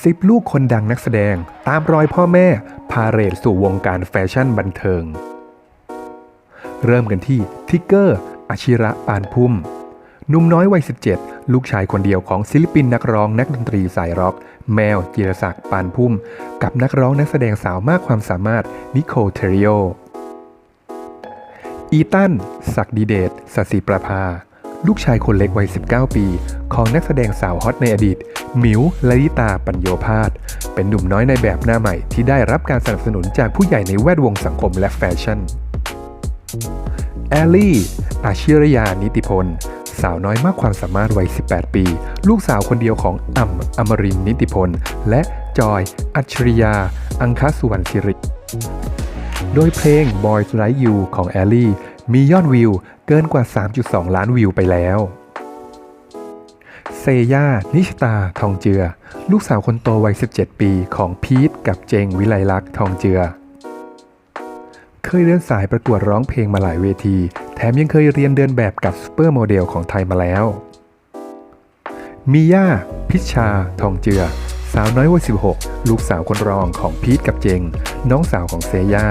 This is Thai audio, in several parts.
สิบลูกคนดังนักแสดงตามรอยพ่อแม่ พาเรดสู่วงการแฟชั่นบันเทิง เริ่มกันที่ทิกเกอร์อาชิระปานพุ่มหนุ่มน้อยวัย 17 ลูกชายคนเดียวของศิลปินนักร้องนักดนตรีสายร็อก แมวจิรศักดิ์ปานพุ่ม กับนักร้องนักแสดงสาวมากความสามารถนิโคลเทริโออีตัน ศักดิเดชสศิประภา ลูกชายคนเล็กวัย 19 ปี ของนักแสดงสาวฮอตในอดีต หมิวลลิตาปัญโยพาสเป็นหนุ่มน้อยในแบบหน้าใหม่ ที่ได้รับการสนับสนุนจากผู้ใหญ่ในแวดวงสังคมและแฟชั่น แอลลี่ อาชิรยานิติพล สาวน้อยมากความสามารถวัย 18 ปี ลูกสาวคนเดียวของอ่ำอมรินนิติพล และจอย อัจฉริยา อังคสุวรรณสิริโดยเพลง Boys Like You ของแอลลี่ มียอดวิวเกินกว่า 3.2 ล้านวิวไปแล้ว เซย่า นิชตา ทองเจือ ลูกสาวคนโตวัย 17 ปีของพีทกับเจงวิไลลักษณ์ทองเจือ เคยเดินสายประกวดร้องเพลงมาหลายเวที แถมยังเคยเรียนเดินแบบกับซูเปอร์โมเดลของไทยมาแล้ว มีย่า พิชชา ทองเจือ สาวน้อยวัย 16 ลูกสาวคนรองของพีทกับเจง น้องสาวของเซย่า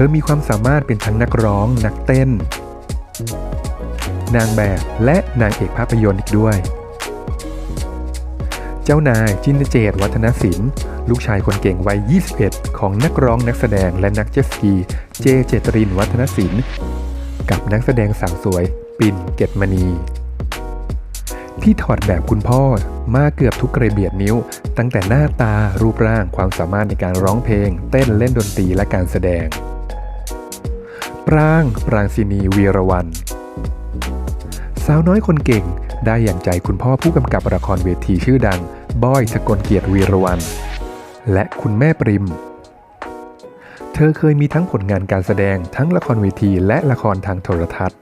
ธอมีความสามารถเป็นทั้งนักร้อง นักเต้น นางแบบและนางเอกภาพยนตร์อีกด้วย เจ้านายจินเจตวัฒนศิลป์ ลูกชายคนเก่งวัย 21 ของนักร้องนักแสดงและนักเจสกีเจเจตรินวัฒนศิลป์กับนักแสดงสาวสวย ปิ่นเกตมณี ที่ถอดแบบคุณพ่อมาเกือบทุกกระเบียดนิ้ว ตั้งแต่หน้าตารูปร่างความสามารถในการร้องเพลง เต้นเล่นดนตรีและการแสดง ปราง ปรางศินีวีรวันสาวน้อยคนเก่งได้อย่างใจคุณพ่อผู้กำกับละครเวทีชื่อดัง บอยสกลเกียรติวีรวันและคุณแม่ปริม เธอเคยมีทั้งผลงานการแสดงทั้งละครเวทีและละครทางโทรทัศน์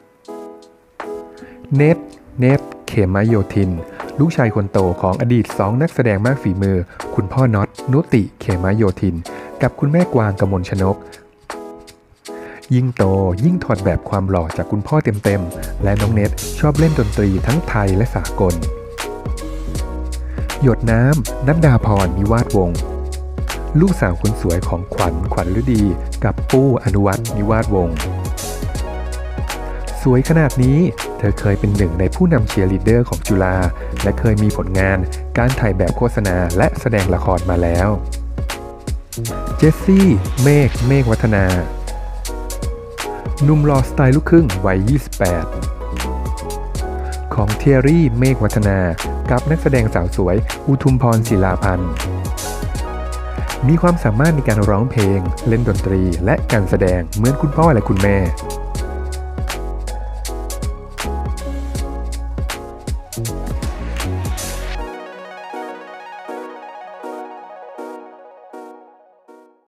เนตเนตเขมโยธิน ลูกชายคนโตของอดีตสองนักแสดงมากฝีมือ คุณพ่อน็อตนุติ เขมโยธิน กับคุณแม่กวางกมลชนก ยิ่งโตยิ่งถอดแบบความหล่อจากคุณพ่อเต็มๆ และน้องเน็ตชอบเล่นดนตรีทั้งไทยและสากล หยดน้ำนัดดาพรนิวาสวง ลูกสาวคนสวยของขวัญขวัญฤดี กับปู้อนุวัฒนิวาสวง สวยขนาดนี้เธอเคยเป็นหนึ่งในผู้นำเชียร์ลีดเดอร์ของจุฬาและเคยมีผลงานการถ่ายแบบโฆษณาและแสดงละครมาแล้ว เจสซี่ เมฆ เมฆวัฒนา นุ่มหล่อสไตล์ลูกครึ่งวัย 28 ของเทียรี่เมฆวัฒนา กับนักแสดงสาวสวย อุทุมพรศิลาพันธ์ มีความสามารถในการร้องเพลง เล่นดนตรีและการแสดงเหมือนคุณพ่อและคุณแม่